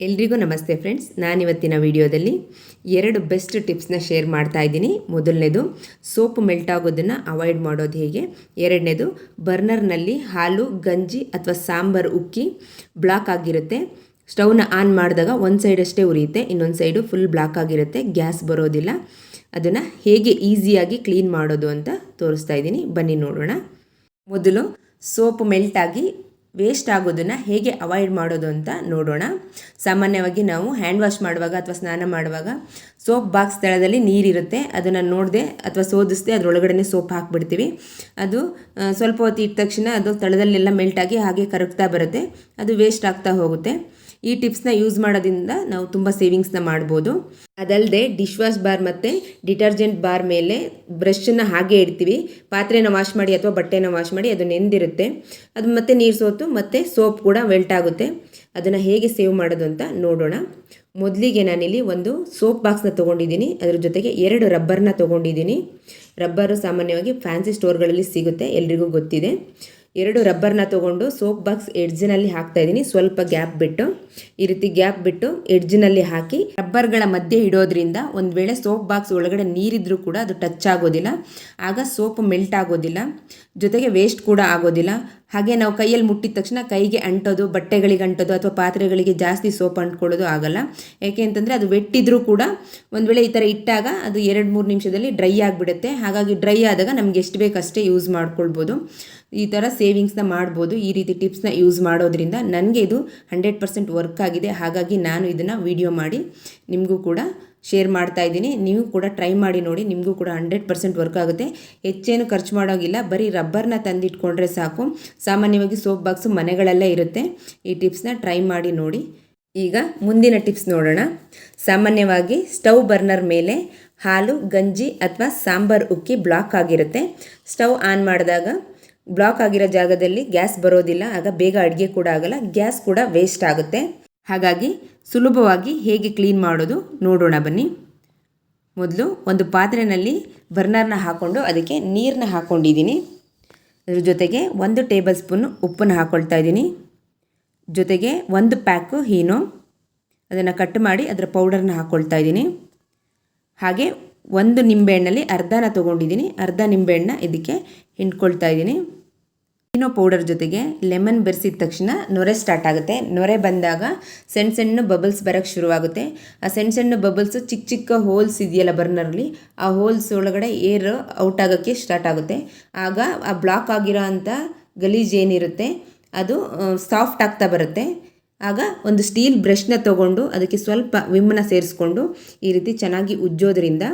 ಎಲ್ರಿಗೂ ನಮಸ್ತೆ ಫ್ರೆಂಡ್ಸ್. ನಾನಿವತ್ತಿನ ವಿಡಿಯೋದಲ್ಲಿ ಎರಡು ಬೆಸ್ಟ್ ಟಿಪ್ಸ್ನ ಶೇರ್ ಮಾಡ್ತಾ ಇದ್ದೀನಿ. ಮೊದಲನೇದು, ಸೋಪ್ ಮೆಲ್ಟ್ ಆಗೋದನ್ನು ಅವಾಯ್ಡ್ ಮಾಡೋದು ಹೇಗೆ? ಎರಡನೇದು, ಬರ್ನರ್ನಲ್ಲಿ ಹಾಲು, ಗಂಜಿ ಅಥವಾ ಸಾಂಬಾರು ಉಕ್ಕಿ ಬ್ಲಾಕ್ ಆಗಿರುತ್ತೆ. ಸ್ಟವ್ನ ಆನ್ ಮಾಡಿದಾಗ ಒಂದು ಸೈಡ್ ಅಷ್ಟೇ ಉರಿಯುತ್ತೆ, ಇನ್ನೊಂದು ಸೈಡು ಫುಲ್ ಬ್ಲಾಕ್ ಆಗಿರುತ್ತೆ, ಗ್ಯಾಸ್ ಬರೋದಿಲ್ಲ. ಅದನ್ನು ಹೇಗೆ ಈಸಿಯಾಗಿ ಕ್ಲೀನ್ ಮಾಡೋದು ಅಂತ ತೋರಿಸ್ತಾ ಇದ್ದೀನಿ. ಬನ್ನಿ ನೋಡೋಣ. ಮೊದಲು ಸೋಪ್ ಮೆಲ್ಟಾಗಿ ವೇಸ್ಟ್ ಆಗೋದನ್ನು ಹೇಗೆ ಅವಾಯ್ಡ್ ಮಾಡೋದು ಅಂತ ನೋಡೋಣ. ಸಾಮಾನ್ಯವಾಗಿ ನಾವು ಹ್ಯಾಂಡ್ ವಾಶ್ ಮಾಡುವಾಗ ಅಥವಾ ಸ್ನಾನ ಮಾಡುವಾಗ ಸೋಪ್ ಬಾಕ್ಸ್ ಸ್ಥಳದಲ್ಲಿ ನೀರಿರುತ್ತೆ. ಅದನ್ನು ನೋಡದೆ ಅಥವಾ ಸೋದಿಸದೆ ಅದರೊಳಗಡೆ ಸೋಪ್ ಹಾಕಿಬಿಡ್ತೀವಿ. ಅದು ಸ್ವಲ್ಪ ಹೊತ್ತು ಇಟ್ಟ ತಕ್ಷಣ ಅದು ತಳದಲ್ಲೆಲ್ಲ ಮೆಲ್ಟಾಗಿ ಹಾಗೆ ಕರಗ್ತಾ ಬರುತ್ತೆ. ಅದು ವೇಸ್ಟ್ ಆಗ್ತಾ ಹೋಗುತ್ತೆ. ಈ ಟಿಪ್ಸ್ನ ಯೂಸ್ ಮಾಡೋದ್ರಿಂದ ನಾವು ತುಂಬ ಸೇವಿಂಗ್ಸ್ನ ಮಾಡ್ಬೋದು. ಅದಲ್ಲದೆ ಡಿಶ್ ವಾಶ್ ಬಾರ್ ಮತ್ತು ಡಿಟರ್ಜೆಂಟ್ ಬಾರ್ ಮೇಲೆ ಬ್ರಷನ್ನು ಹಾಗೆ ಇಡ್ತೀವಿ. ಪಾತ್ರೆನ ವಾಶ್ ಮಾಡಿ ಅಥವಾ ಬಟ್ಟೆನ ವಾಶ್ ಮಾಡಿ ಅದು ನೆಂದಿರುತ್ತೆ. ಅದು ಮತ್ತೆ ನೀರು ಸೋತು ಮತ್ತು ಸೋಪ್ ಕೂಡ ವೆಲ್ಟ್ ಆಗುತ್ತೆ. ಅದನ್ನು ಹೇಗೆ ಸೇವ್ ಮಾಡೋದು ಅಂತ ನೋಡೋಣ. ಮೊದಲಿಗೆ ನಾನಿಲ್ಲಿ ಒಂದು ಸೋಪ್ ಬಾಕ್ಸ್ನ ತೊಗೊಂಡಿದ್ದೀನಿ. ಅದರ ಜೊತೆಗೆ ಎರಡು ರಬ್ಬರ್ನ ತೊಗೊಂಡಿದ್ದೀನಿ. ರಬ್ಬರು ಸಾಮಾನ್ಯವಾಗಿ ಫ್ಯಾನ್ಸಿ ಸ್ಟೋರ್ಗಳಲ್ಲಿ ಸಿಗುತ್ತೆ. ಎಲ್ರಿಗೂ ಗೊತ್ತಿದೆ. ಎರಡು ರಬ್ಬರ್ನ ತೊಗೊಂಡು ಸೋಪ್ ಬಾಕ್ಸ್ ಎಡ್ಜಿನಲ್ಲಿ ಹಾಕ್ತಾ ಇದ್ದೀನಿ. ಸ್ವಲ್ಪ ಗ್ಯಾಪ್ ಬಿಟ್ಟು, ಈ ರೀತಿ ಗ್ಯಾಪ್ ಬಿಟ್ಟು ಎಡ್ಜಿನಲ್ಲಿ ಹಾಕಿ, ರಬ್ಬರ್ಗಳ ಮಧ್ಯೆ ಇಡೋದ್ರಿಂದ ಒಂದು ವೇಳೆ ಸೋಪ್ ಬಾಕ್ಸ್ ಒಳಗಡೆ ನೀರಿದ್ರೂ ಕೂಡ ಅದು ಟಚ್ ಆಗೋದಿಲ್ಲ. ಆಗ ಸೋಪ್ ಮೆಲ್ಟ್ ಆಗೋದಿಲ್ಲ. ಜೊತೆಗೆ ವೇಸ್ಟ್ ಕೂಡ ಆಗೋದಿಲ್ಲ. ಹಾಗೆ ನಾವು ಕೈಯಲ್ಲಿ ಮುಟ್ಟಿದ ತಕ್ಷಣ ಕೈಗೆ ಅಂಟೋದು, ಬಟ್ಟೆಗಳಿಗೆ ಅಂಟೋದು ಅಥವಾ ಪಾತ್ರೆಗಳಿಗೆ ಜಾಸ್ತಿ ಸೋಪ್ ಅಂಟ್ಕೊಳ್ಳೋದು ಆಗಲ್ಲ. ಯಾಕೆ ಅಂತಂದರೆ ಅದು ವೆಟ್ಟಿದ್ರೂ ಕೂಡ ಒಂದು ವೇಳೆ ಈ ಥರ ಇಟ್ಟಾಗ ಅದು ಎರಡು ಮೂರು ನಿಮಿಷದಲ್ಲಿ ಡ್ರೈ ಆಗಿಬಿಡುತ್ತೆ. ಹಾಗಾಗಿ ಡ್ರೈ ಆದಾಗ ನಮ್ಗೆ ಎಷ್ಟು ಬೇಕಷ್ಟೇ ಯೂಸ್ ಮಾಡ್ಕೊಳ್ಬೋದು. ಈ ಥರ ಸೇವಿಂಗ್ಸ್ನ ಮಾಡ್ಬೋದು. ಈ ರೀತಿ ಟಿಪ್ಸ್ನ ಯೂಸ್ ಮಾಡೋದ್ರಿಂದ ನನಗೆ ಇದು ಹಂಡ್ರೆಡ್ ಪರ್ಸೆಂಟ್ ವರ್ಕ್ ಆಗಿದೆ. ಹಾಗಾಗಿ ನಾನು ಇದನ್ನು ವಿಡಿಯೋ ಮಾಡಿ ನಿಮಗೂ ಕೂಡ ಶೇರ್ ಮಾಡ್ತಾ ಇದ್ದೀನಿ. ನೀವು ಕೂಡ ಟ್ರೈ ಮಾಡಿ ನೋಡಿ. ನಿಮಗೂ ಕೂಡ ಹಂಡ್ರೆಡ್ ಪರ್ಸೆಂಟ್ ವರ್ಕ್ ಆಗುತ್ತೆ. ಹೆಚ್ಚೇನು ಖರ್ಚು ಮಾಡೋಂಗಿಲ್ಲ. ಬರೀ ರಬ್ಬರ್ನ ತಂದಿಟ್ಕೊಂಡ್ರೆ ಸಾಕು. ಸಾಮಾನ್ಯವಾಗಿ ಸೋಪ್ ಬಾಕ್ಸು ಮನೆಗಳಲ್ಲೇ ಇರುತ್ತೆ. ಈ ಟಿಪ್ಸ್ನ ಟ್ರೈ ಮಾಡಿ ನೋಡಿ. ಈಗ ಮುಂದಿನ ಟಿಪ್ಸ್ ನೋಡೋಣ. ಸಾಮಾನ್ಯವಾಗಿ ಸ್ಟವ್ ಬರ್ನರ್ ಮೇಲೆ ಹಾಲು, ಗಂಜಿ ಅಥವಾ ಸಾಂಬಾರ್ ಉಕ್ಕಿ ಬ್ಲಾಕ್ ಆಗಿರುತ್ತೆ. ಸ್ಟವ್ ಆನ್ ಮಾಡಿದಾಗ ಬ್ಲಾಕ್ ಆಗಿರೋ ಜಾಗದಲ್ಲಿ ಗ್ಯಾಸ್ ಬರೋದಿಲ್ಲ. ಆಗ ಬೇಗ ಅಡುಗೆ ಕೂಡ ಆಗಲ್ಲ. ಗ್ಯಾಸ್ ಕೂಡ ವೇಸ್ಟ್ ಆಗುತ್ತೆ. ಹಾಗಾಗಿ ಸುಲಭವಾಗಿ ಹೇಗೆ ಕ್ಲೀನ್ ಮಾಡೋದು ನೋಡೋಣ ಬನ್ನಿ. ಮೊದಲು ಒಂದು ಪಾತ್ರೆಯಲ್ಲಿ ಬರ್ನರ್ನ ಹಾಕ್ಕೊಂಡು ಅದಕ್ಕೆ ನೀರನ್ನ ಹಾಕ್ಕೊಂಡಿದ್ದೀನಿ ಅದ್ರ ಜೊತೆಗೆ ಒಂದು ಟೇಬಲ್ ಸ್ಪೂನ್ ಉಪ್ಪನ್ನು ಹಾಕ್ಕೊಳ್ತಾ ಇದ್ದೀನಿ. ಜೊತೆಗೆ ಒಂದು ಪ್ಯಾಕು ಹೀನೋ ಅದನ್ನು ಕಟ್ ಮಾಡಿ ಅದರ ಪೌಡರ್ನ ಹಾಕ್ಕೊಳ್ತಾ ಇದ್ದೀನಿ. ಹಾಗೆ ಒಂದು ನಿಂಬೆಹಣ್ಣಲ್ಲಿ ಅರ್ಧನ ತೊಗೊಂಡಿದ್ದೀನಿ. ಅರ್ಧ ನಿಂಬೆಹಣ್ಣ ಇದಕ್ಕೆ ಹಿಂಡ್ಕೊಳ್ತಾ ಇದ್ದೀನಿ. ಇನೋ ಪೌಡರ್ ಜೊತೆಗೆ ಲೆಮನ್ ಬೆರೆಸಿದ ತಕ್ಷಣ ನೊರೆ ಸ್ಟಾರ್ಟ್ ಆಗುತ್ತೆ. ನೊರೆ ಬಂದಾಗ ಸಣ್ಣ ಸಣ್ಣ ಬಬಲ್ಸ್ ಬರೋಕ್ಕೆ ಶುರುವಾಗುತ್ತೆ. ಆ ಸಣ್ಣ ಸಣ್ಣ ಬಬಲ್ಸು ಚಿಕ್ಕ ಚಿಕ್ಕ ಹೋಲ್ಸ್ ಇದೆಯಲ್ಲ ಬರ್ನರಲ್ಲಿ ಆ ಹೋಲ್ಸ್ ಒಳಗಡೆ ಏರ್ ಔಟ್ ಆಗೋಕ್ಕೆ ಸ್ಟಾರ್ಟ್ ಆಗುತ್ತೆ. ಆಗ ಆ ಬ್ಲಾಕ್ ಆಗಿರೋ ಅಂಥ ಗಲೀಜ್ ಏನಿರುತ್ತೆ, ಅದು ಸಾಫ್ಟ್ ಆಗ್ತಾ ಬರುತ್ತೆ. ಆಗ ಒಂದು ಸ್ಟೀಲ್ ಬ್ರಷ್ನ ತೊಗೊಂಡು ಅದಕ್ಕೆ ಸ್ವಲ್ಪ ವಿಮ್ಮನ್ನ ಸೇರಿಸ್ಕೊಂಡು ಈ ರೀತಿ ಚೆನ್ನಾಗಿ ಉಜ್ಜೋದ್ರಿಂದ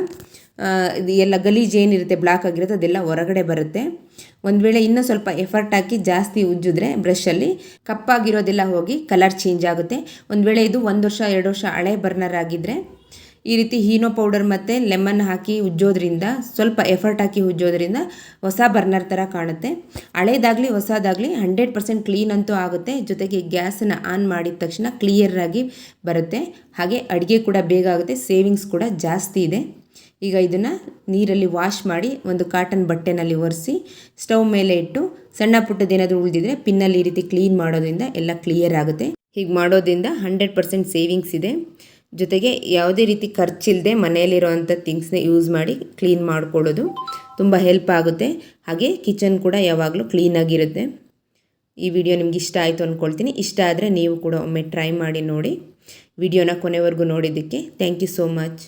ಇದು ಎಲ್ಲ ಗಲೀಜು ಏನಿರುತ್ತೆ ಬ್ಲಾಕ್ ಆಗಿರುತ್ತೆ, ಅದೆಲ್ಲ ಹೊರಗಡೆ ಬರುತ್ತೆ. ಒಂದು ವೇಳೆ ಇನ್ನೂ ಸ್ವಲ್ಪ ಎಫರ್ಟ್ ಹಾಕಿ ಜಾಸ್ತಿ ಉಜ್ಜಿದ್ರೆ ಬ್ರಷಲ್ಲಿ ಕಪ್ಪಾಗಿರೋದೆಲ್ಲ ಹೋಗಿ ಕಲರ್ ಚೇಂಜ್ ಆಗುತ್ತೆ. ಒಂದು ವೇಳೆ ಇದು ಒಂದು ವರ್ಷ, ಎರಡು ವರ್ಷ ಹಳೆ ಬರ್ನರ್ ಆಗಿದ್ದರೆ ಈ ರೀತಿ ಹೀನೋ ಪೌಡರ್ ಮತ್ತು ಲೆಮನ್ ಹಾಕಿ ಉಜ್ಜೋದ್ರಿಂದ, ಸ್ವಲ್ಪ ಎಫರ್ಟ್ ಹಾಕಿ ಉಜ್ಜೋದ್ರಿಂದ ಹೊಸ ಬರ್ನರ್ ಥರ ಕಾಣುತ್ತೆ. ಹಳೇದಾಗಲಿ, ಹೊಸದಾಗಲಿ ಹಂಡ್ರೆಡ್ ಪರ್ಸೆಂಟ್ ಕ್ಲೀನ್ ಅಂತೂ ಆಗುತ್ತೆ. ಜೊತೆಗೆ ಗ್ಯಾಸನ್ನು ಆನ್ ಮಾಡಿದ ತಕ್ಷಣ ಕ್ಲಿಯರಾಗಿ ಬರುತ್ತೆ. ಹಾಗೆ ಅಡುಗೆ ಕೂಡ ಬೇಗ ಆಗುತ್ತೆ ಸೇವಿಂಗ್ಸ್ ಕೂಡ ಜಾಸ್ತಿ ಇದೆ. ಈಗ ಇದನ್ನು ನೀರಲ್ಲಿ ವಾಶ್ ಮಾಡಿ ಒಂದು ಕಾಟನ್ ಬಟ್ಟೆನಲ್ಲಿ ಒರೆಸಿ ಸ್ಟವ್ ಮೇಲೆ ಇಟ್ಟು ಸಣ್ಣ ಪುಟ್ಟದೇನಾದರೂ ಉಳಿದಿದ್ರೆ ಪಿನ್ನಲ್ಲಿ ಈ ರೀತಿ ಕ್ಲೀನ್ ಮಾಡೋದ್ರಿಂದ ಎಲ್ಲ ಕ್ಲಿಯರ್ ಆಗುತ್ತೆ. ಹೀಗೆ ಮಾಡೋದ್ರಿಂದ ಹಂಡ್ರೆಡ್ ಪರ್ಸೆಂಟ್ ಸೇವಿಂಗ್ಸ್ ಇದೆ. ಜೊತೆಗೆ ಯಾವುದೇ ರೀತಿ ಖರ್ಚಿಲ್ಲದೆ ಮನೆಯಲ್ಲಿರೋವಂಥ ಥಿಂಗ್ಸ್ನ ಯೂಸ್ ಮಾಡಿ ಕ್ಲೀನ್ ಮಾಡ್ಕೊಳ್ಳೋದು ತುಂಬ ಹೆಲ್ಪ್ ಆಗುತ್ತೆ. ಹಾಗೆ ಕಿಚನ್ ಕೂಡ ಯಾವಾಗಲೂ ಕ್ಲೀನಾಗಿರುತ್ತೆ ಈ ವಿಡಿಯೋ ನಿಮ್ಗೆ ಇಷ್ಟ ಆಯಿತು ಅಂದ್ಕೊಳ್ತೀನಿ ಇಷ್ಟ ಆದರೆ ನೀವು ಕೂಡ ಒಮ್ಮೆ ಟ್ರೈ ಮಾಡಿ ನೋಡಿ. ವಿಡಿಯೋನ ಕೊನೆವರೆಗೂ ನೋಡಿದ್ದಕ್ಕೆ ಥ್ಯಾಂಕ್ ಯು ಸೋ ಮಚ್